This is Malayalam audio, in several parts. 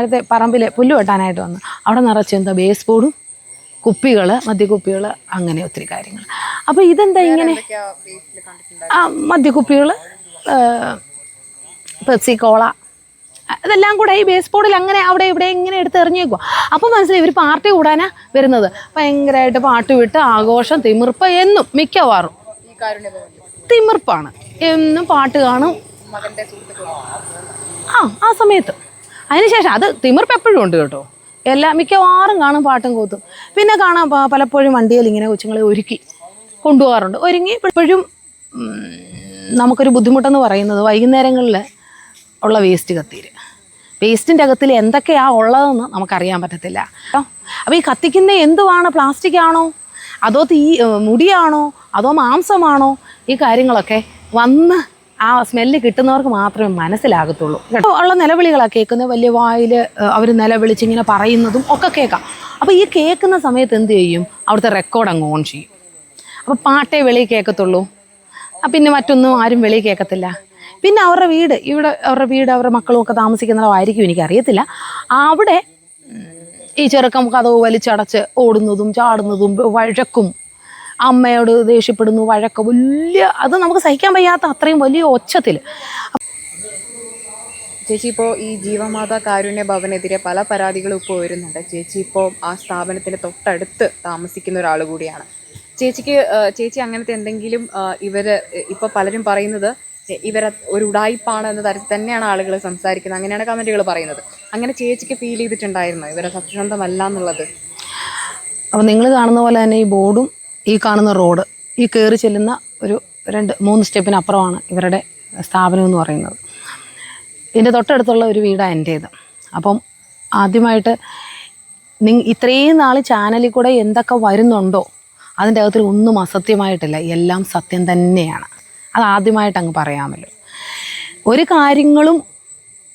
നേരത്തെ പറമ്പിൽ പുല്ല് വെട്ടാനായിട്ട് വന്നു. അവിടെ നിറച്ച് എന്താ ബേസ് ബോർഡും കുപ്പികൾ മദ്യക്കുപ്പികൾ അങ്ങനെ ഒത്തിരി കാര്യങ്ങൾ അപ്പോൾ ഇതെന്താ ഇങ്ങനെ? ആ മദ്യക്കുപ്പികൾ പെപ്സി കോള ഇതെല്ലാം കൂടെ ഈ ബേസ് ബോർഡിൽ അങ്ങനെ അവിടെ ഇവിടെ ഇങ്ങനെ എടുത്ത് എറിഞ്ഞേക്കുക അപ്പോൾ മനസ്സിലായി ഇവർ പാർട്ടി കൂടാനാ വരുന്നത്. ഭയങ്കരമായിട്ട് പാട്ട് വിട്ട് ആഘോഷം തിമിർപ്പ് എന്നും മിക്കവാറും. തിമിർപ്പാണ്. എന്നും പാട്ട് കാണും. ആ ആ സമയത്ത്. അതിനുശേഷം അത് തിമിർപ്പ് എപ്പോഴും ഉണ്ട് കേട്ടോ. എല്ലാം മിക്കവാറും കാണും പാട്ടും കൂത്തും. പിന്നെ കാണാം പലപ്പോഴും വണ്ടിയിൽ ഇങ്ങനെ കൊച്ചുങ്ങളെ ഒരുക്കി കൊണ്ടുപോകാറുണ്ട്. ഒരുങ്ങി ഇപ്പോഴും നമുക്കൊരു ബുദ്ധിമുട്ടെന്ന് പറയുന്നത് വൈകുന്നേരങ്ങളിൽ ഉള്ള വേസ്റ്റ് കത്തീര് വേസ്റ്റിന്റെ അകത്തിൽ എന്തൊക്കെയാണ് ഉള്ളതെന്ന് നമുക്കറിയാൻ പറ്റത്തില്ല. അപ്പോൾ ഈ കത്തിക്കുന്ന എന്തുവാണ്? പ്ലാസ്റ്റിക് ആണോ അതോ തീ മുടിയാണോ? അതോ മാംസമാണോ? ഈ കാര്യങ്ങളൊക്കെ വന്ന് ആ സ്മെല്ല് കിട്ടുന്നവർക്ക് മാത്രമേ മനസ്സിലാകത്തുള്ളൂ. കേട്ടോ? ഉള്ള നിലവിളികളാണ് കേൾക്കുന്നത്. വലിയ വായിൽ അവർ നിലവിളിച്ച് ഇങ്ങനെ പറയുന്നതും ഒക്കെ കേൾക്കാം. അപ്പോൾ ഈ കേൾക്കുന്ന സമയത്ത് എന്ത് ചെയ്യും? അവിടുത്തെ റെക്കോർഡ് അങ്ങ് ഓൺ ചെയ്യും. അപ്പോൾ പാട്ടേ വെളിയിൽ കേൾക്കത്തുള്ളൂ. പിന്നെ മറ്റൊന്നും ആരും വെളിയിൽ കേൾക്കത്തില്ല. പിന്നെ അവരുടെ വീട് ഇവിടെ അവരുടെ വീട് അവരുടെ മക്കളും ഒക്കെ താമസിക്കുന്നതായിരിക്കും എനിക്കറിയത്തില്ല. അവിടെ ഈ ചെറുക്കം കഥവ് വലിച്ചടച്ച് ഓടുന്നതും ചാടുന്നതും വഴക്കും അമ്മയോട് ദേഷ്യപ്പെടുന്നു വഴക്ക് വലിയ അത് നമുക്ക് സഹിക്കാൻ വയ്യാത്ത അത്രയും വലിയ ഒച്ചത്തിൽ. ചേച്ചി ഇപ്പോൾ ഈ ജീവമാതാ കാരുണ്യ ഭവനെതിരെ പല പരാതികളും ഇപ്പോൾ വരുന്നുണ്ട്. ചേച്ചി ഇപ്പോൾ ആ സ്ഥാപനത്തിന്റെ തൊട്ടടുത്ത് താമസിക്കുന്ന ഒരാൾ കൂടിയാണ്. ചേച്ചിക്ക് ചേച്ചി അങ്ങനത്തെ എന്തെങ്കിലും ഇവർ ഇപ്പോൾ ഇപ്പൊ പലരും പറയുന്നത് ഇവരെ ഒരു ഉടായിപ്പാണ് എന്ന തരത്തിൽ തന്നെയാണ് ആളുകൾ സംസാരിക്കുന്നത്. അങ്ങനെയാണ് കമന്റുകൾ പറയുന്നത്. അങ്ങനെ ചേച്ചിക്ക് ഫീൽ ചെയ്തിട്ടുണ്ടായിരുന്നു? ഇവരെ സത്യസന്ധമല്ല എന്നുള്ളത്? അപ്പോൾ നിങ്ങൾ കാണുന്ന പോലെ തന്നെ ഈ ബോർഡും ഈ കാണുന്ന റോഡ് ഈ കയറി ചെല്ലുന്ന ഒരു രണ്ട് മൂന്ന് സ്റ്റെപ്പിന് അപ്പുറമാണ് ഇവരുടെ സ്ഥാപനം എന്ന് പറയുന്നത്. ഇതിന്റെ തൊട്ടടുത്തുള്ള ഒരു വീടാണ് എന്റേത് അപ്പം ആദ്യമായിട്ട് നിങ്ങൾ ഇത്രയും നാൾ ചാനലിൽ കൂടെ എന്തൊക്കെ വരുന്നുണ്ടോ അതിന്റെ അകത്തിൽ ഒന്നും അസത്യമായിട്ടില്ല. എല്ലാം സത്യം തന്നെയാണ്. അത് ആദ്യമായിട്ട് അങ്ങ് പറയാമല്ലോ ഒരു കാര്യങ്ങളും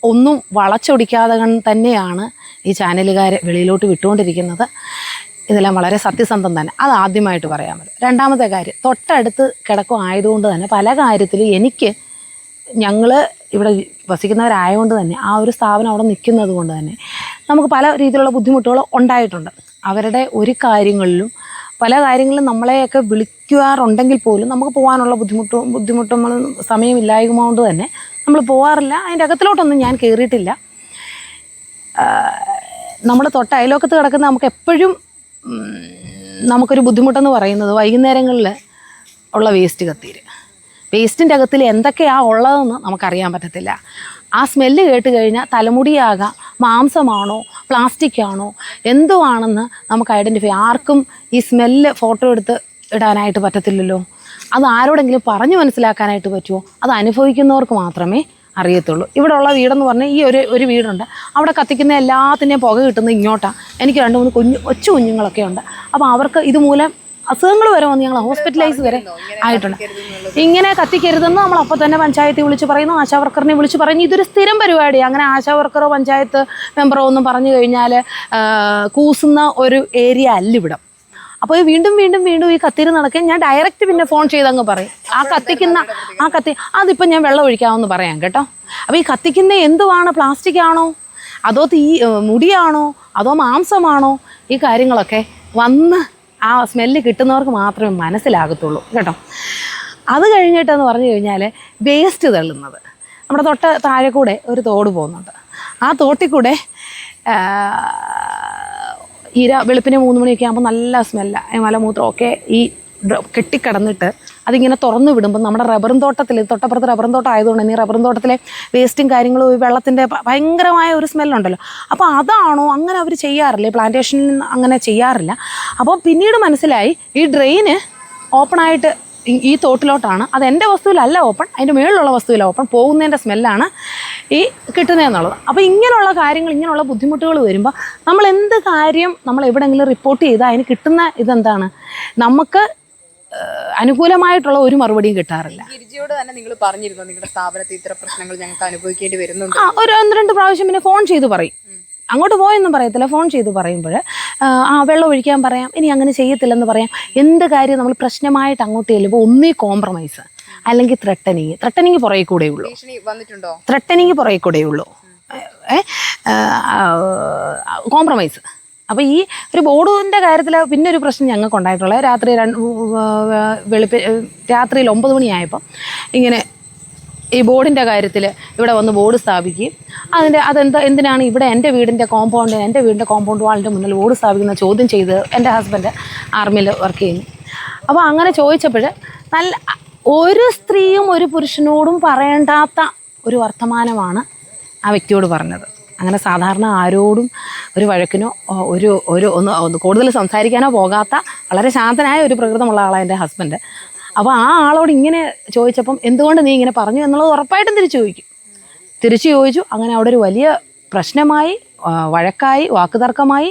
ഒന്നും വളച്ചൊടിക്കാതെ തന്നെയാണ് ഈ ചാനലുകാരെ വെളിയിലോട്ട് വിട്ടുകൊണ്ടിരിക്കുന്നത്. ഇതെല്ലാം വളരെ സത്യസന്ധം തന്നെ. അത് ആദ്യമായിട്ട് പറയാൻ പറ്റും. രണ്ടാമത്തെ കാര്യം തൊട്ടടുത്ത് കിടക്കും ആയതുകൊണ്ട് തന്നെ പല കാര്യത്തിലും എനിക്ക് ഞങ്ങൾ ഇവിടെ വസിക്കുന്നവരായതുകൊണ്ട് തന്നെ ആ ഒരു സ്ഥാപനം അവിടെ നിൽക്കുന്നത് കൊണ്ട് തന്നെ നമുക്ക് പല രീതിയിലുള്ള ബുദ്ധിമുട്ടുകൾ ഉണ്ടായിട്ടുണ്ട്. അവരുടെ ഒരു കാര്യങ്ങളിലും പല കാര്യങ്ങളും നമ്മളെയൊക്കെ വിളിക്കാറുണ്ടെങ്കിൽ പോലും നമുക്ക് പോകാനുള്ള ബുദ്ധിമുട്ടും ബുദ്ധിമുട്ടും സമയമില്ലായ്മ കൊണ്ട് തന്നെ നമ്മൾ പോകാറില്ല. അതിന്റെ അകത്തിലോട്ടൊന്നും ഞാൻ കയറിയിട്ടില്ല. നമ്മൾ തൊട്ട അയലോക്കത്ത് കിടക്കുന്ന നമുക്ക് എപ്പോഴും നമുക്കൊരു ബുദ്ധിമുട്ടെന്ന് പറയുന്നത് വൈകുന്നേരങ്ങളിൽ ഉള്ള വേസ്റ്റ് കത്തീര് വേസ്റ്റിന്റെ അകത്തിൽ എന്തൊക്കെയാണ് ഉള്ളതെന്ന് നമുക്കറിയാൻ പറ്റത്തില്ല. ആ സ്മെല്ല് കേട്ട് കഴിഞ്ഞാൽ തലമുടിയാകാം മാംസമാണോ പ്ലാസ്റ്റിക് ആണോ എന്തോ ആണെന്ന് നമുക്ക് ഐഡന്റിഫൈ ആർക്കും ഈ സ്മെല്ല് ഫോട്ടോ എടുത്ത് ഇടാനായിട്ട് പറ്റത്തില്ലല്ലോ. അത് ആരോടെങ്കിലും പറഞ്ഞു മനസ്സിലാക്കാനായിട്ട് പറ്റുമോ അത് അനുഭവിക്കുന്നവർക്ക് മാത്രമേ അറിയത്തുള്ളൂ. ഇവിടെ ഉള്ള വീടെന്ന് പറഞ്ഞാൽ ഈ ഒരു ഒരു വീടുണ്ട്. അവിടെ കത്തിക്കുന്ന എല്ലാത്തിന്റെയും പുക കിട്ടുന്ന ഇങ്ങോട്ടാണ് എനിക്ക് രണ്ട് മൂന്ന് കുഞ്ഞു ഒച്ചു കുഞ്ഞുങ്ങളൊക്കെ ഉണ്ട്. അപ്പോൾ അവർക്ക് ഇതുമൂലം അസുഖങ്ങൾ വരെ വന്ന് ഞങ്ങൾ ഹോസ്പിറ്റലൈസ് വരെ ആയിട്ടുണ്ട്. ഇങ്ങനെ കത്തിക്കരുതെന്ന് നമ്മൾ അപ്പോൾ തന്നെ പഞ്ചായത്തിൽ വിളിച്ച് പറയുന്നു. ആശാ വർക്കറിനെ വിളിച്ച് പറയുന്നു. ഇതൊരു സ്ഥിരം പരിപാടിയാണ് അങ്ങനെ ആശാ വർക്കറോ പഞ്ചായത്ത് മെമ്പറോ ഒന്നും പറഞ്ഞു കഴിഞ്ഞാൽ കൂസുന്ന ഒരു ഏരിയ അല്ല ഇവിടം. അപ്പോൾ വീണ്ടും വീണ്ടും വീണ്ടും ഈ കത്തിരി നടക്കാൻ ഞാൻ ഡയറക്റ്റ് പിന്നെ ഫോൺ ചെയ്തങ്ങ് പറയും. ആ കത്തിക്കുന്ന ആ കത്തി അതിപ്പോൾ ഞാൻ വെള്ളം ഒഴിക്കാമെന്ന് പറയാം കേട്ടോ. അപ്പോൾ ഈ കത്തിക്കുന്ന എന്തുവാണ്? പ്ലാസ്റ്റിക് ആണോ? അതോ തീ മുടിയാണോ? അതോ മാംസമാണോ? ഈ കാര്യങ്ങളൊക്കെ വന്ന് ആ സ്മെല്ല് കിട്ടുന്നവർക്ക് മാത്രമേ മനസ്സിലാകത്തുള്ളൂ കേട്ടോ. അത് കഴിഞ്ഞിട്ടെന്ന് പറഞ്ഞു കഴിഞ്ഞാൽ വേസ്റ്റ് തള്ളുന്നത്. നമ്മുടെ തൊട്ട താഴെ കൂടെ ഒരു തോട് പോകുന്നുണ്ട്. ആ തോട്ടിൽ കൂടെ ഇര വെളുപ്പിന് മൂന്ന് മണിയൊക്കെ ആകുമ്പോൾ നല്ല സ്മെല്ലാണ് മലമൂത്രമൊക്കെ ഈ ഡ്ര- കെട്ടിക്കിടന്നിട്ട് അതിങ്ങനെ തുറന്നു വിടുമ്പോൾ നമ്മുടെ റബ്ബറും തോട്ടത്തിൽ തൊട്ടപ്പുറത്ത് റബ്ബറും തോട്ടം ആയതുകൊണ്ട് തന്നെ ഈ റബ്ബറും തോട്ടത്തിലെ വേസ്റ്റും കാര്യങ്ങളും ഈ വെള്ളത്തിന്റെ ഭയങ്കരമായ ഒരു സ്മെല്ലുണ്ടല്ലോ അപ്പോൾ അതാണോ അങ്ങനെ അവർ ചെയ്യാറില്ല? പ്ലാന്റേഷനിൽ അങ്ങനെ ചെയ്യാറില്ല. അപ്പോൾ പിന്നീട് മനസ്സിലായി ഈ ഡ്രെയിന് ഓപ്പണായിട്ട് ഈ- തോട്ടിലോട്ടാണ്. അത് എന്റെ വസ്തുവിലല്ല ഓപ്പൺ അതിന്റെ മുകളിലുള്ള വസ്തുവിലാണ് ഓപ്പൺ പോകുന്നതിന്റെ സ്മെല്ലാണ് ഈ കിട്ടുന്നതെന്നുള്ളത്. അപ്പോൾ ഇങ്ങനെയുള്ള കാര്യങ്ങൾ ഇങ്ങനെയുള്ള ബുദ്ധിമുട്ടുകൾ വരുമ്പോൾ നമ്മൾ എന്ത് കാര്യം നമ്മൾ എവിടെയെങ്കിലും റിപ്പോർട്ട് ചെയ്താൽ അതിന് കിട്ടുന്ന ഇതെന്താണ്? നമുക്ക് അനുകൂലമായിട്ടുള്ള ഒരു മറുപടിയും കിട്ടാറില്ല. ഗിരിജിയോട് തന്നെ നിങ്ങൾ പറഞ്ഞിരുന്നു നിങ്ങളുടെ സ്ഥാപനത്തിൽ ഇത്ര പ്രശ്നങ്ങൾ ഞങ്ങൾക്ക് അനുഭവിക്കേണ്ടി വരുന്നുണ്ട്. ആ ഒരു ഒന്ന് രണ്ട് പ്രാവശ്യം പിന്നെ ഫോൺ ചെയ്ത് പറയും. അങ്ങോട്ട് പോയെന്നും പറയത്തില്ല ഫോൺ ചെയ്ത് പറയുമ്പോൾ ആ വെള്ളം ഒഴിക്കാൻ പറയാം ഇനി അങ്ങനെ ചെയ്യത്തില്ലെന്ന് പറയാം. എന്ത് കാര്യം നമ്മൾ പ്രശ്നമായിട്ട് അങ്ങോട്ട് ചെല്ലുമ്പോൾ ഒന്നേ കോംപ്രമൈസ് അല്ലെങ്കിൽ ത്രട്ടനിങ് ത്രട്ടനിങ് പുറകെ കൂടെ ഉള്ളൂ. വന്നിട്ടുണ്ടോ? ത്രട്ടനിങ് പുറകെ കൂടെ ഉള്ളൂ. കോംപ്രമൈസ് അപ്പോൾ ഈ ഒരു ബോർഡിന്റെ കാര്യത്തിൽ പിന്നെ ഒരു പ്രശ്നം ഞങ്ങൾക്ക് ഉണ്ടായിട്ടുള്ളത് രാത്രി രണ്ട് വെളുപ്പ് രാത്രിയിൽ ഒമ്പത് മണിയായപ്പം ഇങ്ങനെ ഈ ബോർഡിന്റെ കാര്യത്തിൽ ഇവിടെ വന്ന് ബോർഡ് സ്ഥാപിക്കുകയും അതിന്റെ അതെന്താ എന്തിനാണ് ഇവിടെ എന്റെ വീടിന്റെ കോമ്പൗണ്ട് എന്റെ വീടിന്റെ കോമ്പൗണ്ട് വാളിന്റെ മുന്നിൽ ബോർഡ് സ്ഥാപിക്കുന്ന ചോദ്യം ചെയ്ത് എന്റെ ഹസ്ബൻഡ് ആർമിയിൽ വർക്ക് ചെയ്യുന്നു. അപ്പോൾ അങ്ങനെ ചോദിച്ചപ്പോൾ നല്ല ഒരു സ്ത്രീയും ഒരു പുരുഷനോടും പറയേണ്ടാത്ത ഒരു വർത്തമാനമാണ് ആ വ്യക്തിയോട് പറഞ്ഞത്. അങ്ങനെ സാധാരണ ആരോടും ഒരു വഴക്കിനോ ഒരു ഒരു ഒന്ന് കൂടുതൽ സംസാരിക്കാനോ പോകാത്ത വളരെ ശാന്തനായ ഒരു പ്രകൃതമുള്ള ആളാണ് എന്റെ ഹസ്ബൻഡ് അപ്പോൾ ആ ആളോട് ഇങ്ങനെ ചോദിച്ചപ്പം എന്തുകൊണ്ട് നീ ഇങ്ങനെ പറഞ്ഞു എന്നുള്ളത് ഉറപ്പായിട്ടും തിരിച്ചു ചോദിക്കും. തിരിച്ചു ചോദിച്ചു. അങ്ങനെ അവിടെ ഒരു വലിയ പ്രശ്നമായി വഴക്കായി വാക്കുതർക്കമായി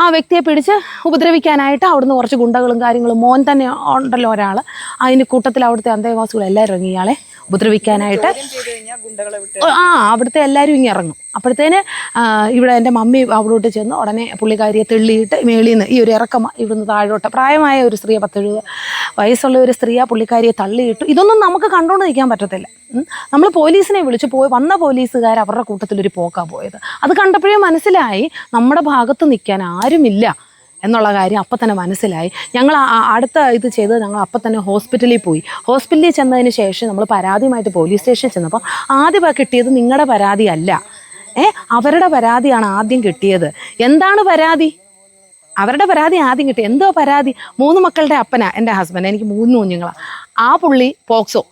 ആ വ്യക്തിയെ പിടിച്ച് ഉപദ്രവിക്കാനായിട്ട് അവിടുന്ന് കുറച്ച് ഗുണ്ടകളും കാര്യങ്ങളും മോൻ തന്നെ ഉണ്ടല്ലോ ഒരാൾ അതിന് കൂട്ടത്തിൽ അവിടുത്തെ അന്തേവാസികൾ എല്ലാവരും ഇറങ്ങി ഇയാളെ ഉപദ്രവിക്കാനായിട്ട് ആ അവിടുത്തെ എല്ലാവരും ഇങ്ങനെ ഇറങ്ങും. അപ്പോഴത്തേന് ഇവിടെ എന്റെ മമ്മി അവിടോട്ട് ചെന്ന് ഉടനെ പുള്ളിക്കാരിയെ തെള്ളിയിട്ട് മേളിൽ നിന്ന് ഈ ഒരു ഇറക്കം ഇവിടുന്ന് താഴോട്ട് പ്രായമായ ഒരു സ്ത്രീയെ പത്തെഴുപത് വയസ്സുള്ള ഒരു സ്ത്രീയെ പുള്ളിക്കാരിയെ തള്ളിയിട്ടു ഇതൊന്നും നമുക്ക് കണ്ടുകൊണ്ട് നിൽക്കാൻ പറ്റത്തില്ല. നമ്മൾ പോലീസിനെ വിളിച്ച് പോയി വന്ന പോലീസുകാർ അവരുടെ കൂട്ടത്തിലൊരു പോക്കാണ് പോയത്. അത് കണ്ടപ്പോഴേ മനസ്സിലായി നമ്മുടെ ഭാഗത്ത് നിൽക്കാൻ ആരുമില്ല. എന്നുള്ള കാര്യം അപ്പം തന്നെ മനസ്സിലായി. ഞങ്ങൾ അടുത്ത ഇത് ചെയ്ത് ഞങ്ങൾ അപ്പം തന്നെ ഹോസ്പിറ്റലിൽ പോയി. ഹോസ്പിറ്റലിൽ ചെന്നതിന് ശേഷം നമ്മൾ പരാതിയുമായിട്ട് പോലീസ് സ്റ്റേഷനിൽ ചെന്നപ്പോൾ ആദ്യം കിട്ടിയത് നിങ്ങളുടെ പരാതി അല്ല. ഏ അവരുടെ പരാതിയാണ് ആദ്യം കിട്ടിയത്. എന്താണ് പരാതി? അവരുടെ പരാതി ആദ്യം കിട്ടി. എന്തോ പരാതി? മൂന്ന് മക്കളുടെ അപ്പനാ എന്റെ ഹസ്ബൻഡ് എനിക്ക് മൂന്ന് കുഞ്ഞുങ്ങളാണ് ആ പുള്ളി പോക്സോ.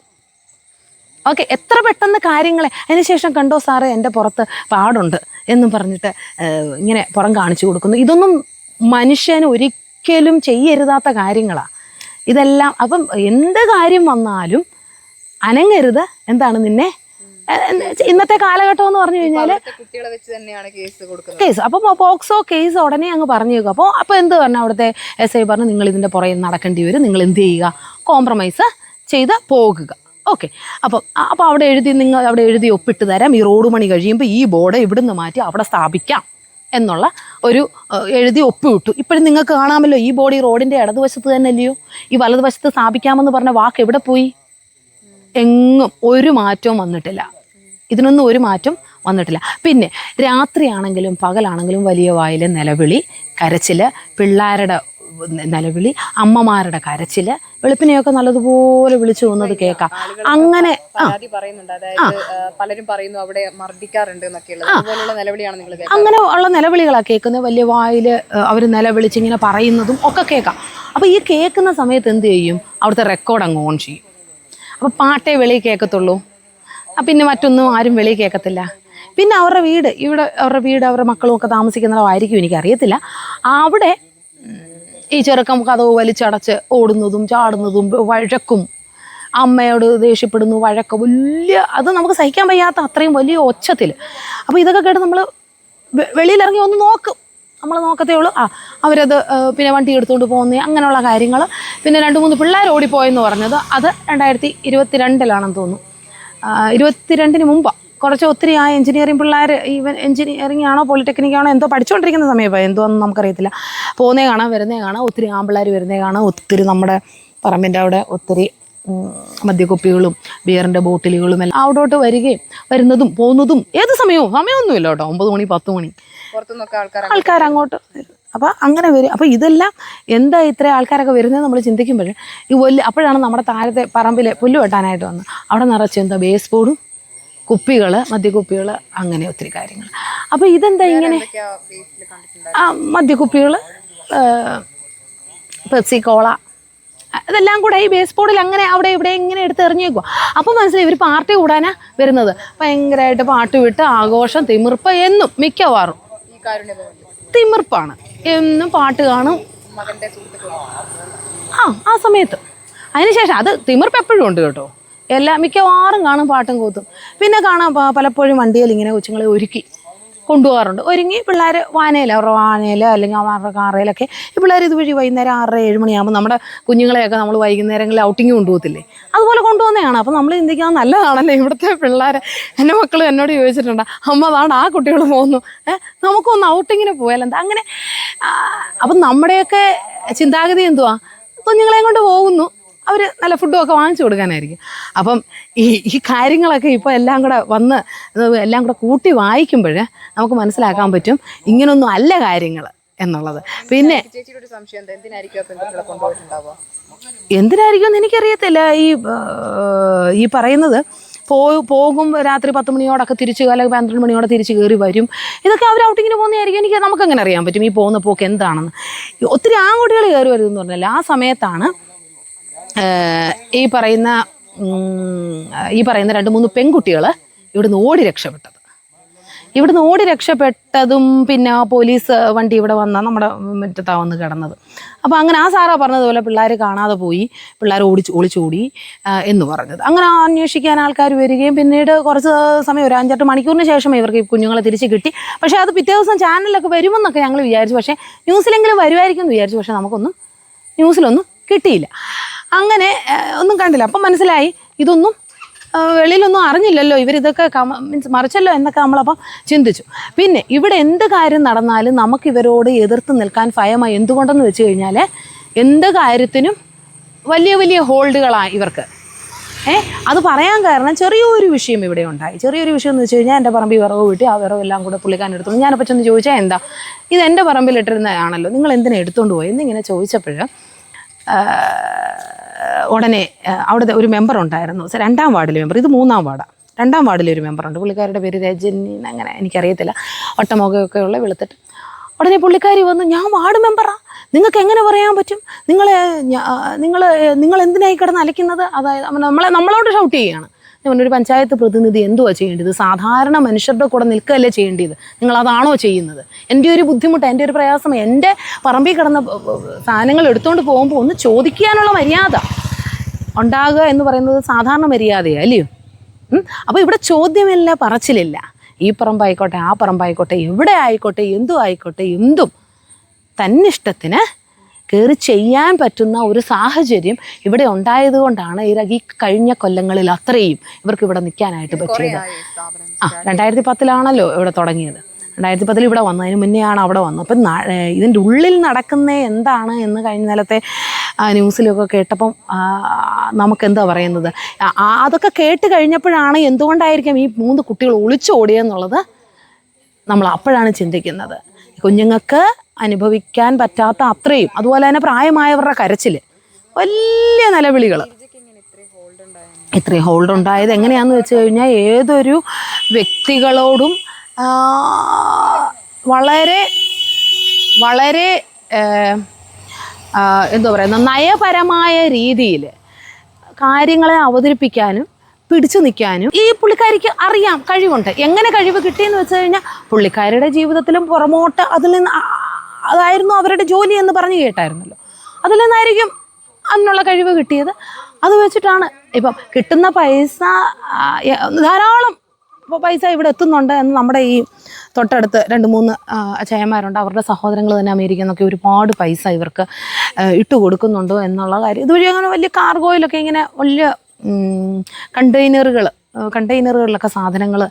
ഓക്കെ എത്ര പെട്ടെന്ന് കാര്യങ്ങളെ അതിനുശേഷം കണ്ടോ സാറേ എന്റെ പുറത്ത് പാടുണ്ട് എന്നും പറഞ്ഞിട്ട് ഇങ്ങനെ പുറം കാണിച്ചു കൊടുക്കുന്നു. ഇതൊന്നും മനുഷ്യന് ഒരിക്കലും ചെയ്യരുതാത്ത കാര്യങ്ങളാണ് ഇതെല്ലാം അപ്പം എന്ത് കാര്യം വന്നാലും അനങ്ങരുത്. എന്താണ് നിന്നെ? ഇന്നത്തെ കാലഘട്ടം എന്ന് പറഞ്ഞു കഴിഞ്ഞാൽ കേസ് കൊടുക്കുന്നത്. കേസ്. അപ്പം പോക്സോ കേസ് ഉടനെ അങ്ങ് പറഞ്ഞു വെക്കും അപ്പോൾ അപ്പോൾ എന്ത് പറഞ്ഞു അവിടുത്തെ എസ് ഐ പറഞ്ഞു നിങ്ങൾ ഇതിന്റെ പുറകെ നടക്കേണ്ടി വരും. നിങ്ങൾ എന്ത് ചെയ്യുക? കോംപ്രമൈസ് ചെയ്ത് പോകുക. ഓക്കെ അപ്പം അപ്പോൾ അവിടെ എഴുതി നിങ്ങൾ അവിടെ എഴുതി ഒപ്പിട്ട് തരാം. ഈ റോഡ് പണി കഴിയുമ്പോൾ ഈ ബോർഡ് ഇവിടുന്ന് മാറ്റി അവിടെ സ്ഥാപിക്കാം. എന്നുള്ള ഒരു എഴുതി ഒപ്പുവിട്ടു ഇപ്പോഴും നിങ്ങൾക്ക് കാണാമല്ലോ ഈ ബോഡി റോഡിന്റെ ഇടതുവശത്ത് തന്നെ അല്ലയോ? ഈ വലതുവശത്ത് സ്ഥാപിക്കാമെന്ന് പറഞ്ഞ വാക്ക് എവിടെ പോയി? എങ്ങും ഒരു മാറ്റവും വന്നിട്ടില്ല. ഇതിനൊന്നും ഒരു മാറ്റം വന്നിട്ടില്ല. പിന്നെ രാത്രിയാണെങ്കിലും പകലാണെങ്കിലും വലിയ വായിലെ നിലവിളി കരച്ചിൽ പിള്ളേരുടെ നിലവിളി അമ്മമാരുടെ കരച്ചിൽ വെളുപ്പിനെയൊക്കെ നല്ലതുപോലെ വിളിച്ചു പോകുന്നത് കേൾക്കാം. അങ്ങനെ പലരും പറയുന്നു അവിടെ മർദ്ദിക്കാറുണ്ട് അങ്ങനെ ഉള്ള നിലവിളികളാണ് കേൾക്കുന്നത്. വലിയ വായിൽ അവർ നിലവിളിച്ച് ഇങ്ങനെ പറയുന്നതും ഒക്കെ കേൾക്കാം. അപ്പോൾ ഈ കേൾക്കുന്ന സമയത്ത് എന്ത് ചെയ്യും? അവിടുത്തെ റെക്കോർഡ് അങ്ങ് ഓൺ ചെയ്യും. അപ്പോൾ പാട്ടേ വെളിയിൽ കേൾക്കത്തുള്ളൂ. പിന്നെ മറ്റൊന്നും ആരും വെളിയിൽ കേൾക്കത്തില്ല. പിന്നെ അവരുടെ വീട് ഇവിടെ അവരുടെ വീട് അവരുടെ മക്കളും ഒക്കെ താമസിക്കുന്നതായിരിക്കും എനിക്കറിയത്തില്ല. അവിടെ ഈ ചെറുക്കം കഥവ് വലിച്ചടച്ച് ഓടുന്നതും ചാടുന്നതും വഴക്കും അമ്മയോട് ദേഷ്യപ്പെടുന്നു വഴക്ക് വലിയ അത് നമുക്ക് സഹിക്കാൻ വയ്യാത്ത അത്രയും വലിയ ഒച്ചത്തിൽ. അപ്പോൾ ഇതൊക്കെ കേട്ട് നമ്മൾ വെളിയിലിറങ്ങി ഒന്ന് നോക്കും. നമ്മൾ നോക്കത്തേ ഉള്ളൂ. ആ അവരത് പിന്നെ വണ്ടി എടുത്തുകൊണ്ട് പോകുന്ന അങ്ങനെയുള്ള കാര്യങ്ങൾ പിന്നെ രണ്ട് മൂന്ന് പിള്ളേർ ഓടിപ്പോയെന്ന് പറഞ്ഞത് അത് രണ്ടായിരത്തി ഇരുപത്തിരണ്ടിലാണെന്ന് തോന്നുന്നു. ആ, ഇരുപത്തിരണ്ടിന് മുമ്പാണ് കുറച്ച് ഒത്തിരി ആ എഞ്ചിനീയറിംഗ് പിള്ളേർ ഈവൻ എഞ്ചിനീയറിംഗ് ആണോ പോളിടെക്നിക് ആണോ എന്തോ പഠിച്ചുകൊണ്ടിരിക്കുന്ന സമയമാണ് എന്തോ ഒന്നും നമുക്കറിയത്തില്ല. പോകുന്നേ കാണാം വരുന്നേ കാണാം. ഒത്തിരി ആമ്പിള്ളേർ വരുന്നേ കാണാം. ഒത്തിരി നമ്മുടെ പറമ്പിന്റെ അവിടെ ഒത്തിരി മദ്യക്കുപ്പികളും ബിയറിന്റെ ബോട്ടിലുകളും എല്ലാം അവിടോട്ട് വരികയും വരുന്നതും പോകുന്നതും ഏത് സമയവും സമയമൊന്നുമില്ല കേട്ടോ. ഒമ്പത് മണി പത്ത് മണി. പുറത്തുനിന്നൊക്കെ ആൾക്കാർ അങ്ങോട്ട് അപ്പോൾ അങ്ങനെ വരും. അപ്പോൾ ഇതെല്ലാം എന്താ ഇത്ര ആൾക്കാരൊക്കെ വരുന്നത് നമ്മൾ ചിന്തിക്കുമ്പോൾ ഈ വലിയ അപ്പോഴാണ് നമ്മുടെ താഴത്തെ പറമ്പിൽ പുല്ല് വെട്ടാനായിട്ട് വന്നത്. അവിടെ നിറച്ച് എന്താ ബേസ് ബോർഡും കുപ്പികൾ മദ്യക്കുപ്പികൾ അങ്ങനെ ഒത്തിരി കാര്യങ്ങൾ. അപ്പോൾ ഇതെന്താ ഇങ്ങനെ? ആ മദ്യക്കുപ്പികൾ പെപ്സി കോള ഇതെല്ലാം കൂടെ ഈ ബേസ് ബോർഡിൽ അങ്ങനെ അവിടെ ഇവിടെ ഇങ്ങനെ എടുത്ത് എറിഞ്ഞേക്കുക അപ്പം മനസ്സിലായി ഇവർ പാർട്ടി കൂടാനാ വരുന്നത്. ഭയങ്കരമായിട്ട് പാട്ട് വിട്ട് ആഘോഷം തിമിർപ്പ് എന്നും മിക്കവാറും. തിമിർപ്പാണ്. എന്നും പാട്ട് കാണും. ആ ആ സമയത്ത്. അതിനുശേഷം അത് തിമിർപ്പ് എപ്പോഴും ഉണ്ട് കേട്ടോ. എല്ലാ മിക്കവാറും കാണും പാട്ടും കൂത്തും. പിന്നെ കാണാം പലപ്പോഴും വണ്ടിയിൽ ഇങ്ങനെ കൊച്ചുങ്ങളെ ഒരുക്കി കൊണ്ടുപോകാറുണ്ട്. ഒരുങ്ങി പിള്ളേർ വാനയിൽ അവരുടെ വാനയിൽ അല്ലെങ്കിൽ അവരുടെ കാറയിലൊക്കെ ഈ പിള്ളേർ ഇതുവഴി വൈകുന്നേരം ആറര ഏഴ് മണിയാകുമ്പോൾ നമ്മുടെ കുഞ്ഞുങ്ങളെയൊക്കെ നമ്മൾ വൈകുന്നേരങ്ങളിൽ ഔട്ടിങ് കൊണ്ടുപോകത്തില്ലേ? അതുപോലെ കൊണ്ടുപോകുന്നതാണ്. അപ്പോൾ നമ്മൾ ചിന്തിക്കാൻ നല്ലതാണല്ലേ ഇവിടുത്തെ പിള്ളേർ എന്റെ മക്കൾ എന്നോട് ചോദിച്ചിട്ടുണ്ട് അമ്മ അതാണ് ആ കുട്ടികൾ പോകുന്നു. നമുക്കൊന്ന് ഔട്ടിങ്ങിന് പോയാലെന്താ അങ്ങനെ അപ്പം നമ്മുടെയൊക്കെ ചിന്താഗതി എന്തുവാ? കുഞ്ഞുങ്ങളെയും കൊണ്ട് പോകുന്നു. അവർ നല്ല ഫുഡും ഒക്കെ വാങ്ങിച്ചു കൊടുക്കാനായിരിക്കും. അപ്പം ഈ ഈ കാര്യങ്ങളൊക്കെ ഇപ്പോൾ എല്ലാം കൂടെ വന്ന് എല്ലാം കൂടെ കൂട്ടി വായിക്കുമ്പോൾ നമുക്ക് മനസ്സിലാക്കാൻ പറ്റും ഇങ്ങനൊന്നും അല്ല കാര്യങ്ങൾ എന്നുള്ളത്. പിന്നെ എന്തിനായിരിക്കും എനിക്കറിയത്തില്ല. ഈ ഈ പറയുന്നത് പോ പോകും രാത്രി പത്ത് മണിയോടൊക്കെ തിരിച്ച് അല്ലെങ്കിൽ പന്ത്രണ്ട് മണിയോടെ തിരിച്ച് കയറി വരും. ഇതൊക്കെ അവർ ഔട്ടിങ്ങിന് പോകുന്നതായിരിക്കും. എനിക്ക് നമുക്കങ്ങനെ അറിയാൻ പറ്റും ഈ പോകുന്ന പോക്ക് എന്താണെന്ന്. ഒത്തിരി ആൺകുട്ടികൾ കയറി വരുമെന്ന് പറഞ്ഞാൽ ആ സമയത്താണ് ഈ പറയുന്ന ഈ പറയുന്ന രണ്ട് മൂന്ന് പെൺകുട്ടികൾ ഇവിടുന്ന് ഓടി രക്ഷപ്പെട്ടത്. ഇവിടുന്ന് ഓടി രക്ഷപ്പെട്ടതും പിന്നെ ആ പോലീസ് വണ്ടി ഇവിടെ വന്ന നമ്മുടെ മുറ്റത്താണ് വന്ന് കിടന്നത്. അപ്പോൾ അങ്ങനെ ആ സാറാ പറഞ്ഞതുപോലെ പിള്ളേർ കാണാതെ പോയി പിള്ളേർ ഓടിച്ച് ഒളിച്ചോടി എന്ന് പറഞ്ഞത്. അങ്ങനെ അന്വേഷിക്കാൻ ആൾക്കാർ വരികയും പിന്നീട് കുറച്ച് സമയം ഒരു അഞ്ചെട്ട് മണിക്കൂറിന് ശേഷം ഇവർക്ക് കുഞ്ഞുങ്ങളെ തിരിച്ച് കിട്ടി. പക്ഷേ അത് പിറ്റേ ദിവസം ചാനലിലൊക്കെ വരുമെന്നൊക്കെ ഞങ്ങൾ വിചാരിച്ചു. പക്ഷേ ന്യൂസിലെങ്കിലും വരുമായിരിക്കും എന്ന് വിചാരിച്ചു. പക്ഷേ നമുക്കൊന്നും ന്യൂസിലൊന്നും കിട്ടിയില്ല. അങ്ങനെ ഒന്നും കണ്ടില്ല. അപ്പം മനസ്സിലായി ഇതൊന്നും വെളിയിലൊന്നും അറിഞ്ഞില്ലല്ലോ ഇവരിതൊക്കെ മീൻസ് മറിച്ചല്ലോ എന്നൊക്കെ നമ്മളപ്പം ചിന്തിച്ചു. പിന്നെ ഇവിടെ എന്ത് കാര്യം നടന്നാലും നമുക്ക് ഇവരോട് എതിർത്ത് നിൽക്കാൻ ഭയമായി. എന്തുകൊണ്ടെന്ന് വെച്ച് കഴിഞ്ഞാൽ എന്ത് കാര്യത്തിനും വലിയ വലിയ ഹോൾഡുകളാണ് ഇവർക്ക്. ഏ അത് പറയാൻ കാരണം ചെറിയൊരു വിഷയം ഇവിടെ ഉണ്ടായി. ചെറിയൊരു വിഷയം എന്ന് വെച്ച് കഴിഞ്ഞാൽ എന്റെ പറമ്പിൽ വിറവ് വീട്ടി ആ വിറവ് എല്ലാം കൂടെ പുള്ളിക്കാൻ എടുത്തു. ഞാനപ്പോൾ ചെന്ന് ചോദിച്ചാൽ എന്താ? ഇത് എന്റെ പറമ്പിൽ ഇട്ടിരുന്നതാണല്ലോ. നിങ്ങൾ എന്തിനാണ് എടുത്തുകൊണ്ട് പോയി? എന്നിങ്ങനെ ചോദിച്ചപ്പോൾ ഉടനെ അവിടെ അവിടുത്തെ ഒരു മെമ്പർ ഉണ്ടായിരുന്നു. രണ്ടാം വാർഡിലെ മെമ്പർ ഇത് മൂന്നാം വാർഡാണ് രണ്ടാം വാർഡിലെ ഒരു മെമ്പറുണ്ട് പുള്ളിക്കാരുടെ പേര് രജനി അങ്ങനെ എനിക്കറിയത്തില്ല. ഒട്ടമുഖമൊക്കെ ഉള്ള വെളുത്തിട്ട്. ഉടനെ പുള്ളിക്കാരി വന്ന് ഞാൻ വാർഡ് മെമ്പറാണ് നിങ്ങൾക്ക് എങ്ങനെ പറയാൻ പറ്റും? നിങ്ങളെ നിങ്ങൾ നിങ്ങൾ എന്തിനായി കിടന്ന് അലയ്ക്കുന്നത്? അതായത് നമ്മളെ നമ്മളോട് ഷൗട്ട് ചെയ്യുകയാണ്. ഞാൻ ഒരു പഞ്ചായത്ത് പ്രതിനിധി എന്തുവാ ചെയ്യേണ്ടത്? സാധാരണ മനുഷ്യരുടെ കൂടെ നിൽക്കുകയല്ലേ ചെയ്യേണ്ടത്? നിങ്ങൾ അതാണോ ചെയ്യുന്നത്? എന്റെ ഒരു ബുദ്ധിമുട്ട് എന്റെ ഒരു പ്രയാസം എന്റെ പറമ്പിൽ കിടന്ന സാധനങ്ങൾ എടുത്തുകൊണ്ട് പോകുമ്പോൾ ഒന്ന് ചോദിക്കാനുള്ള മര്യാദ. ഉണ്ടാകുക എന്ന് പറയുന്നത് സാധാരണ മര്യാദയാണ് അല്ലയോ അപ്പോൾ ഇവിടെ ചോദ്യമില്ല പറച്ചിലില്ല. ഈ പറമ്പായിക്കോട്ടെ ആ പറമ്പായിക്കോട്ടെ എവിടെ ആയിക്കോട്ടെ എന്തു ആയിക്കോട്ടെ എന്തും. തന്നിഷ്ടത്തിന് കയറി ചെയ്യാൻ പറ്റുന്ന ഒരു സാഹചര്യം ഇവിടെ ഉണ്ടായതുകൊണ്ടാണ് ഈ ഈ കഴിഞ്ഞ കൊല്ലങ്ങളിൽ അത്രയും ഇവർക്ക് ഇവിടെ നിൽക്കാനായിട്ട് പറ്റിയത്. ആ രണ്ടായിരത്തി പത്തിലാണല്ലോ ഇവിടെ തുടങ്ങിയത്. രണ്ടായിരത്തി പത്തിൽ ഇവിടെ വന്നു അതിന് മുന്നെയാണ് അവിടെ വന്നത്. അപ്പം ഇതിന്റെ ഉള്ളിൽ നടക്കുന്ന എന്താണ് എന്ന് കഴിഞ്ഞ നേരത്തെ ന്യൂസിലൊക്കെ കേട്ടപ്പം നമുക്കെന്താ നമുക്ക് എന്താ പറയുന്നത് അതൊക്കെ കേട്ട് കഴിഞ്ഞപ്പോഴാണ് എന്തുകൊണ്ടായിരിക്കും ഈ മൂന്ന് കുട്ടികൾ ഒളിച്ചോടിയെന്നുള്ളത് നമ്മൾ അപ്പോഴാണ് ചിന്തിക്കുന്നത്. കുഞ്ഞുങ്ങൾക്ക് അനുഭവിക്കാൻ പറ്റാത്ത അത്രയും. അതുപോലെ തന്നെ പ്രായമായവരുടെ കരച്ചിൽ വലിയ നിലവിളികൾ ഇത്രയും ഹോൾഡ് ഉണ്ടായത് എങ്ങനെയാന്ന് വെച്ച് കഴിഞ്ഞാൽ ഏതൊരു വ്യക്തികളോടും വളരെ വളരെ എന്തോ പറയുക നയപരമായ രീതിയിൽ കാര്യങ്ങളെ അവതരിപ്പിക്കാനും പിടിച്ചു നിൽക്കാനും ഈ പുള്ളിക്കാരിക്ക് അറിയാം കഴിവുണ്ട്. എങ്ങനെ കഴിവ് കിട്ടിയെന്ന് വെച്ച് കഴിഞ്ഞാൽ പുള്ളിക്കാരുടെ ജീവിതത്തിലും പുറമോട്ട് അതിൽ നിന്ന് അതായിരുന്നു അവരുടെ ജോലി എന്ന് പറഞ്ഞു കേട്ടായിരുന്നല്ലോ. അതിൽ നിന്നായിരിക്കും അതിനുള്ള കഴിവ് കിട്ടിയത്? അത് വെച്ചിട്ടാണ് ഇപ്പം കിട്ടുന്ന പൈസ ധാരാളം ഇപ്പോൾ പൈസ ഇവിടെ എത്തുന്നുണ്ട് എന്ന് നമ്മുടെ ഈ തൊട്ടടുത്ത് രണ്ട് മൂന്ന് അച്ചയന്മാരുണ്ട് അവരുടെ സഹോദരങ്ങൾ തന്നെ അമേരിക്കയിൽ നിന്നൊക്കെ ഒരുപാട് പൈസ ഇവർക്ക് ഇട്ട് കൊടുക്കുന്നുണ്ട് എന്നുള്ള കാര്യം. ഇതുവഴി അങ്ങനെ വലിയ കാർഗോയിലൊക്കെ ഇങ്ങനെ വലിയ കണ്ടെയ്നറുകൾ കണ്ടെയ്നറുകളിലൊക്കെ സാധനങ്ങൾ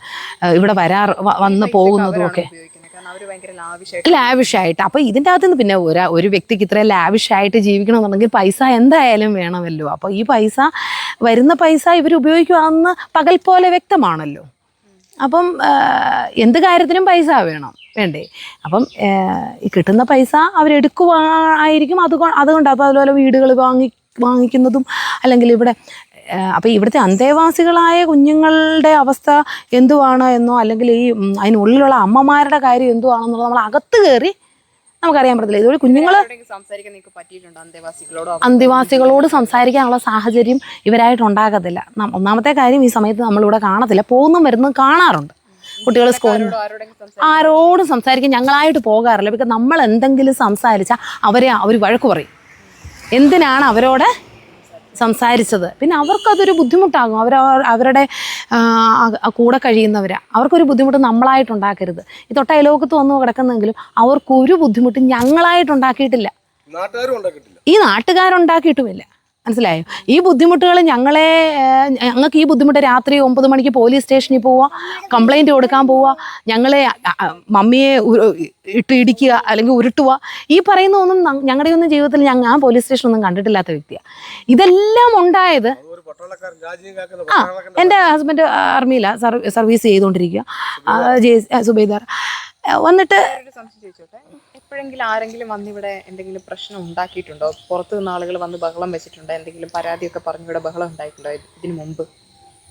ഇവിടെ വരാറ് വന്ന് പോകുന്നതും ഒക്കെ. ലാവിഷായിട്ട് അപ്പൊ ഇതിന്റെ അകത്ത് നിന്ന് പിന്നെ ഒരു ഒരു വ്യക്തിക്ക് ഇത്ര ലാവിഷായിട്ട് ജീവിക്കണമെന്നുണ്ടെങ്കിൽ പൈസ എന്തായാലും വേണമല്ലോ. അപ്പോൾ ഈ പൈസ വരുന്ന പൈസ ഇവർ ഉപയോഗിക്കുവാന്ന് പകൽ പോലെ വ്യക്തമാണല്ലോ. അപ്പം എന്ത് കാര്യത്തിനും പൈസ വേണം. വേണ്ടേ? അപ്പം ഈ കിട്ടുന്ന പൈസ അവരെടുക്കുവായിരിക്കും അത് അതുകൊണ്ട് അപ്പോൾ അതുപോലെ വീടുകൾ വാങ്ങി വാങ്ങിക്കുന്നതും അല്ലെങ്കിൽ ഇവിടെ അപ്പോൾ ഇവിടുത്തെ അന്തേവാസികളായ കുഞ്ഞുങ്ങളുടെ അവസ്ഥ എന്തുവാണ് എന്നോ അല്ലെങ്കിൽ ഈ അതിനുള്ളിലുള്ള അമ്മമാരുടെ കാര്യം എന്തുവാണെന്നുള്ളത് നമ്മൾ അകത്ത് കയറി നമുക്കറിയാൻ പറ്റത്തില്ല. ഇതുവഴി കുഞ്ഞുങ്ങൾ അന്തേവാസികളോടോ സംസാരിക്കാനുള്ള സാഹചര്യം ഇവരായിട്ട് ഉണ്ടാകത്തില്ല. ഒന്നാമത്തെ കാര്യം ഈ സമയത്ത് നമ്മളിവിടെ കാണത്തില്ല. പോകുന്ന വരുന്നു കാണാറുണ്ട്. കുട്ടികൾ സ്കൂളിൽ ആരോടും സംസാരിക്കാൻ ഞങ്ങളായിട്ട് പോകാറില്ല. ബിക്കോസ് നമ്മൾ എന്തെങ്കിലും സംസാരിച്ചാൽ അവരെ അവർ വഴക്ക് പറയും. എന്തിനാണ് അവരോട് സംസാരിച്ചത്. പിന്നെ അവർക്കതൊരു ബുദ്ധിമുട്ടാകും. അവർ അവരുടെ കൂടെ കഴിയുന്നവരാ. അവർക്കൊരു ബുദ്ധിമുട്ട് നമ്മളായിട്ടുണ്ടാക്കരുത്. ഈ തൊട്ട അയലോകത്ത് വന്നു കിടക്കുന്നെങ്കിലും അവർക്കൊരു ബുദ്ധിമുട്ട് ഞങ്ങളായിട്ടുണ്ടാക്കിയിട്ടില്ല. ഈ നാട്ടുകാരുണ്ടാക്കിയിട്ടുമില്ല. മനസ്സിലായോ? ഈ ബുദ്ധിമുട്ടുകൾ ഞങ്ങളെ ഞങ്ങൾക്ക് ഈ ബുദ്ധിമുട്ട് രാത്രി ഒമ്പത് മണിക്ക് പോലീസ് സ്റ്റേഷനിൽ പോവുക കംപ്ലൈന്റ് കൊടുക്കാൻ പോവുക ഞങ്ങളെ മമ്മിയെ ഇട്ട് ഇടിക്കുക അല്ലെങ്കിൽ ഉരുട്ടുക ഈ പറയുന്ന ഒന്നും ഞങ്ങളുടെ ഒന്നും ജീവിതത്തിൽ ഞങ്ങൾ ആ പോലീസ് സ്റ്റേഷനൊന്നും കണ്ടിട്ടില്ലാത്ത വ്യക്തിയാണ് ഇതെല്ലാം ഉണ്ടായത് ആ എന്റെ ഹസ്ബൻഡ് ആർമിയിലാണ് സർവീസ് ചെയ്തുകൊണ്ടിരിക്കുക സുബൈദാർ. വന്നിട്ട് എപ്പോഴെങ്കിലും ആരെങ്കിലും വന്ന് ഇവിടെ എന്തെങ്കിലും പ്രശ്നം ഉണ്ടാക്കിയിട്ടുണ്ടോ? പുറത്തു നിന്ന് ആളുകൾ വന്ന് ബഹളം വെച്ചിട്ടുണ്ടോ? എന്തെങ്കിലും പരാതിയൊക്കെ പറഞ്ഞു ഇവിടെ ബഹളം ഉണ്ടായിട്ടുണ്ടോ ഇത് ഇതിനു മുമ്പ്?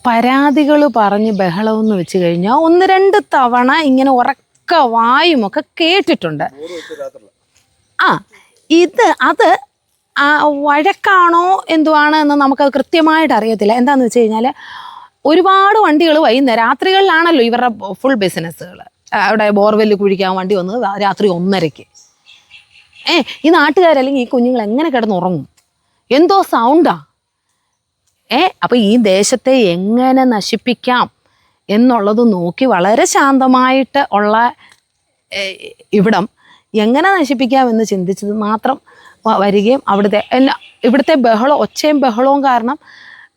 പരാതികൾ പറഞ്ഞ് ബഹളമെന്ന് വെച്ച് കഴിഞ്ഞാൽ ഒന്ന് രണ്ട് തവണ ഇങ്ങനെ ഉറക്ക വായുമൊക്കെ കേട്ടിട്ടുണ്ട്. ആ ഇത് അത് വഴക്കാണോ എന്തുവാണ് എന്ന് നമുക്കത് കൃത്യമായിട്ട് അറിയത്തില്ല. എന്താണെന്ന് വെച്ച് കഴിഞ്ഞാൽ ഒരുപാട് വണ്ടികൾ വൈകുന്നേരം രാത്രികളിലാണല്ലോ ഇവരുടെ ഫുൾ ബിസിനസ്സുകൾ അവിടെ ബോർവെല്ല് കുഴിക്കാൻ വണ്ടി വന്നത് രാത്രി ഒന്നരയ്ക്ക്. ഏ ഈ നാട്ടുകാരല്ലെങ്കിൽ ഈ കുഞ്ഞുങ്ങൾ എങ്ങനെ കിടന്നുറങ്ങും? എന്തോ സൗണ്ടാ ഏ അപ്പം ഈ ദേശത്തെ എങ്ങനെ നശിപ്പിക്കാം എന്നുള്ളത് നോക്കി വളരെ ശാന്തമായിട്ട് ഉള്ള ഇവിടം എങ്ങനെ നശിപ്പിക്കാം എന്ന് ചിന്തിച്ചത് മാത്രം വരികയും അവിടുത്തെ എല്ലാ ഇവിടുത്തെ ബഹളം ഒച്ചയും ബഹളവും കാരണം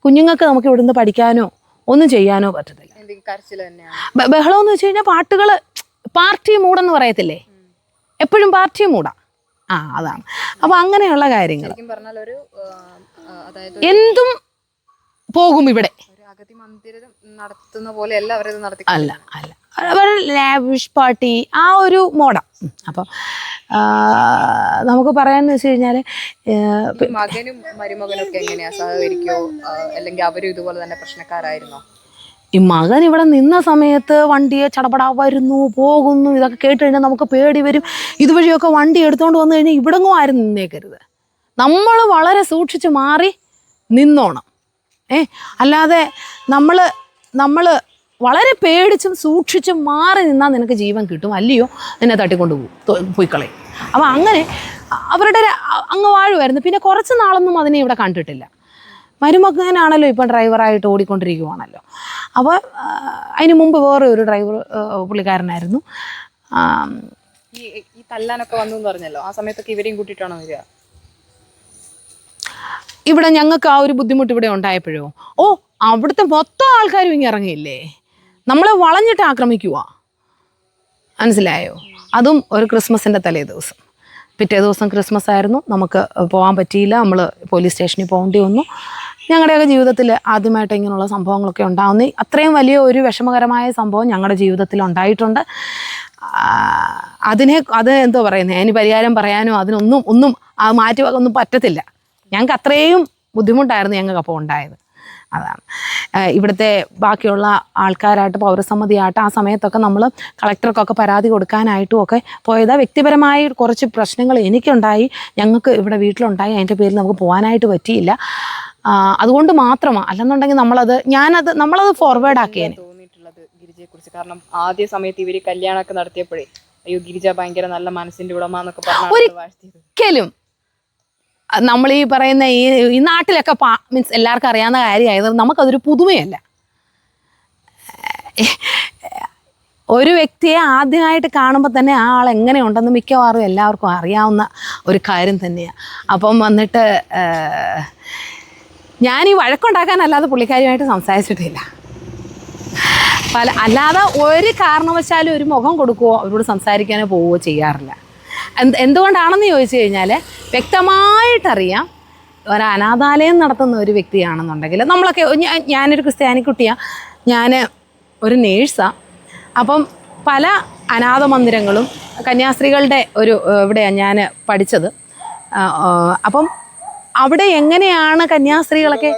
കുഞ്ഞുങ്ങൾക്ക് നമുക്ക് ഇവിടുന്ന് പഠിക്കാനോ ഒന്നും ചെയ്യാനോ പറ്റത്തില്ല. എന്തെങ്കിലും കരച്ചിൽ തന്നെയാണ്? ബഹളം എന്ന് വെച്ച് കഴിഞ്ഞാൽ പാട്ടുകൾ പാർട്ടി മൂടെന്ന് പറയത്തില്ലേ? എപ്പോഴും പാർട്ടി മൂടാ. ആ അതാണ്. അപ്പൊ അങ്ങനെയുള്ള കാര്യങ്ങൾ എന്തും പോകും ഇവിടെ. നടത്തുന്ന പോലെ അല്ല അല്ല അവർ ലാവിഷ് പാർട്ടി ആ ഒരു മോഡ. അപ്പം നമുക്ക് പറയാന്ന് വെച്ച് കഴിഞ്ഞാൽ മകനും മരുമകനും ഒക്കെ എങ്ങനെയാ സഹകരിക്കോ? അല്ലെങ്കിൽ അവരും ഇതുപോലെ തന്നെ പ്രശ്നക്കാരായിരുന്നോ? ഈ മകൻ ഇവിടെ നിന്ന സമയത്ത് വണ്ടിയെ ചടപടാ വരുന്നു പോകുന്നു ഇതൊക്കെ കേട്ട് കഴിഞ്ഞാൽ നമുക്ക് പേടി വരും. ഇതുവഴിയൊക്കെ വണ്ടി എടുത്തുകൊണ്ട് വന്നു കഴിഞ്ഞാൽ ഇവിടെങ്ങും ആരും നിന്നേക്കരുത്. നമ്മൾ വളരെ സൂക്ഷിച്ച് മാറി നിന്നോണം. ഏ അല്ലാതെ നമ്മൾ നമ്മൾ വളരെ പേടിച്ചും സൂക്ഷിച്ചും മാറി നിന്നാൽ നിനക്ക് ജീവൻ കിട്ടും. അല്ലയോ? നിന്നെ തട്ടിക്കൊണ്ട് പോകും പോയി അപ്പം അങ്ങനെ അവരുടെ അങ്ങ് വാഴുമായിരുന്നു പിന്നെ കുറച്ച് നാളൊന്നും അതിനെ ഇവിടെ കണ്ടിട്ടില്ല. മരുമകനാണല്ലോ ഇപ്പം ഡ്രൈവറായിട്ട് ഓടിക്കൊണ്ടിരിക്കുവാണല്ലോ. അപ്പോൾ അതിന് മുമ്പ് വേറെ ഒരു ഡ്രൈവർ പുള്ളിക്കാരനായിരുന്നു. ഈ തല്ലാനൊക്കെ വന്നു എന്ന് പറഞ്ഞല്ലോ. ആ സമയത്തൊക്കെ ഇവരെയും കൂട്ടിയിട്ടാണോ വരിക? ഇവിടെ ഞങ്ങൾക്ക് ആ ഒരു ബുദ്ധിമുട്ട് ഇവിടെ ഉണ്ടായപ്പോഴോ? ഓ അവിടുത്തെ മൊത്തം ആൾക്കാരും ഇങ്ങനെ ഇറങ്ങിയില്ലേ? നമ്മളെ വളഞ്ഞിട്ട് ആക്രമിക്കുക മനസ്സിലായോ? അതും ഒരു ക്രിസ്മസിന്റെ തലേ ദിവസം. പിറ്റേ ദിവസം ക്രിസ്മസ് ആയിരുന്നു നമുക്ക് പോകാൻ പറ്റിയില്ല. നമ്മൾ പോലീസ് സ്റ്റേഷനിൽ പോകേണ്ടി വന്നു. ഞങ്ങളുടെയൊക്കെ ജീവിതത്തിൽ ആദ്യമായിട്ട് ഇങ്ങനെയുള്ള സംഭവങ്ങളൊക്കെ ഉണ്ടാകുന്നു അത്രയും വലിയ ഒരു വിഷമകരമായ സംഭവം ഞങ്ങളുടെ ജീവിതത്തിൽ ഉണ്ടായിട്ടുണ്ട്. അതിനെ അത് എന്തോ പറയുന്നത് അതിന് പരിഹാരം പറയാനോ? അതിനൊന്നും ഒന്നും മാറ്റി ഒന്നും പറ്റത്തില്ല. ഞങ്ങൾക്ക് അത്രയും ബുദ്ധിമുട്ടായിരുന്നു ഞങ്ങൾക്ക് അപ്പോൾ ഉണ്ടായത്. അതാണ്. ഇവിടുത്തെ ബാക്കിയുള്ള ആൾക്കാരായിട്ട് പൗരസമിതിയായിട്ട് ആ സമയത്തൊക്കെ നമ്മൾ കളക്ടർക്കൊക്കെ പരാതി കൊടുക്കാനായിട്ടും ഒക്കെ പോയത്. വ്യക്തിപരമായി കുറച്ച് പ്രശ്നങ്ങൾ എനിക്കുണ്ടായി. ഞങ്ങൾക്ക് ഇവിടെ വീട്ടിലുണ്ടായി. അതിന്റെ പേരിൽ നമുക്ക് പോകാനായിട്ട് പറ്റിയില്ല. അതുകൊണ്ട് മാത്രമാണ് അല്ലെന്നുണ്ടെങ്കിൽ നമ്മളത് ഞാനത് നമ്മളത് ഫോർവേഡ് ആക്കിയേനെ. തോന്നിയിട്ടുള്ളത് ഗിരിജയെ കുറിച്ച് കാരണം ആദ്യ സമയത്ത് ഇവർ കല്യാണമൊക്കെ നടത്തിയപ്പോഴേ അയ്യോ ഗിരിജ ഭയങ്കര നല്ല മനസ്സിന്റെ ഉടമ എന്നൊക്കെ പറഞ്ഞു ഒരിക്കലും നമ്മൾ ഈ പറയുന്ന ഈ ഈ നാട്ടിലൊക്കെ മീൻസ് എല്ലാവർക്കും അറിയാവുന്ന കാര്യമായത് നമുക്കതൊരു പുതുമയല്ല. ഒരു വ്യക്തിയെ ആദ്യമായിട്ട് കാണുമ്പോൾ തന്നെ ആ ആൾ എങ്ങനെയുണ്ടെന്ന് മിക്കവാറും എല്ലാവർക്കും അറിയാവുന്ന ഒരു കാര്യം തന്നെയാണ് അപ്പം വന്നിട്ട് ഞാൻ ഈ വഴക്കുണ്ടാക്കാനല്ലാതെ പുള്ളിക്കാരിയുമായിട്ട് സംസാരിച്ചിട്ടില്ല. പല അല്ലാതെ ഒരു കാരണവശാലും ഒരു മുഖം കൊടുക്കുകയോ അവരോട് സംസാരിക്കാനോ പോവുകയോ ചെയ്യാറില്ല. എന്ത് എന്തുകൊണ്ടാണെന്ന് ചോദിച്ചു കഴിഞ്ഞാൽ വ്യക്തമായിട്ടറിയാം ഒരു അനാഥാലയം നടത്തുന്ന ഒരു വ്യക്തിയാണെന്നുണ്ടെങ്കിൽ നമ്മളൊക്കെ ഞാനൊരു ക്രിസ്ത്യാനി കുട്ടിയാണ് ഞാൻ ഒരു നേഴ്സാണ് അപ്പം പല അനാഥ മന്ദിരങ്ങളും കന്യാസ്ത്രീകളുടെ ഒരു ഇവിടെയാണ് ഞാൻ പഠിച്ചത്. അപ്പം അവിടെ എങ്ങനെയാണ് കന്യാസ്ത്രീകളൊക്കെ?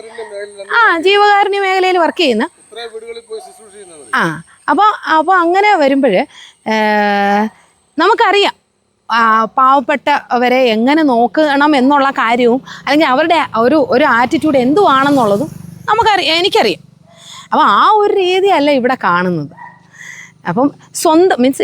ആ ജീവകാരുണ്യ മേഖലയിൽ വർക്ക് ചെയ്യുന്ന. ആ അപ്പോൾ അപ്പോൾ അങ്ങനെ വരുമ്പോൾ നമുക്കറിയാം പാവപ്പെട്ടവരെ എങ്ങനെ നോക്കണം എന്നുള്ള കാര്യവും അല്ലെങ്കിൽ അവരുടെ ഒരു ഒരു ആറ്റിറ്റ്യൂഡ് എന്തുവാണെന്നുള്ളതും നമുക്കറിയാം എനിക്കറിയാം. അപ്പോൾ ആ ഒരു രീതിയല്ല ഇവിടെ കാണുന്നത്. അപ്പം സ്വന്തം മീൻസ്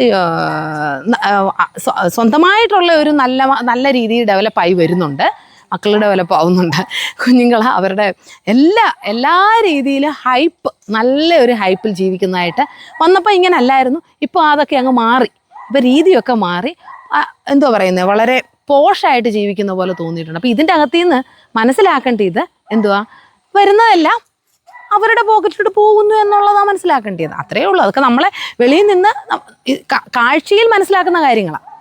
സ്വന്തമായിട്ടുള്ള ഒരു നല്ല നല്ല രീതിയിൽ ഡെവലപ്പായി വരുന്നുണ്ട്. മക്കൾ ഡെവലപ്പ് ആവുന്നുണ്ട്. കുഞ്ഞുങ്ങൾ അവരുടെ എല്ലാ എല്ലാ രീതിയിലും ഹൈപ്പ് നല്ല ഒരു ഹൈപ്പിൽ ജീവിക്കുന്നതായിട്ട് വന്നപ്പോൾ ഇങ്ങനെ അല്ലായിരുന്നു. ഇപ്പോൾ അതൊക്കെ അങ്ങ് മാറി. ഇപ്പോൾ രീതിയൊക്കെ മാറി. എന്തോ പറയുന്നത് വളരെ പോഷായിട്ട് ജീവിക്കുന്ന പോലെ തോന്നിയിട്ടുണ്ട്. അപ്പോൾ ഇതിന്റെ അകത്തു നിന്ന് മനസ്സിലാക്കേണ്ടത് എന്തുവാ? വരുന്നതെല്ലാം അവരുടെ പോക്കറ്റിലോട്ട് പോകുന്നു എന്നുള്ളതാണ് മനസ്സിലാക്കേണ്ടത്. അത്രയേ ഉള്ളൂ. അതൊക്കെ നമ്മളെ വെളിയിൽ നിന്ന് കാഴ്ചയിൽ മനസ്സിലാക്കുന്ന കാര്യങ്ങളാണ്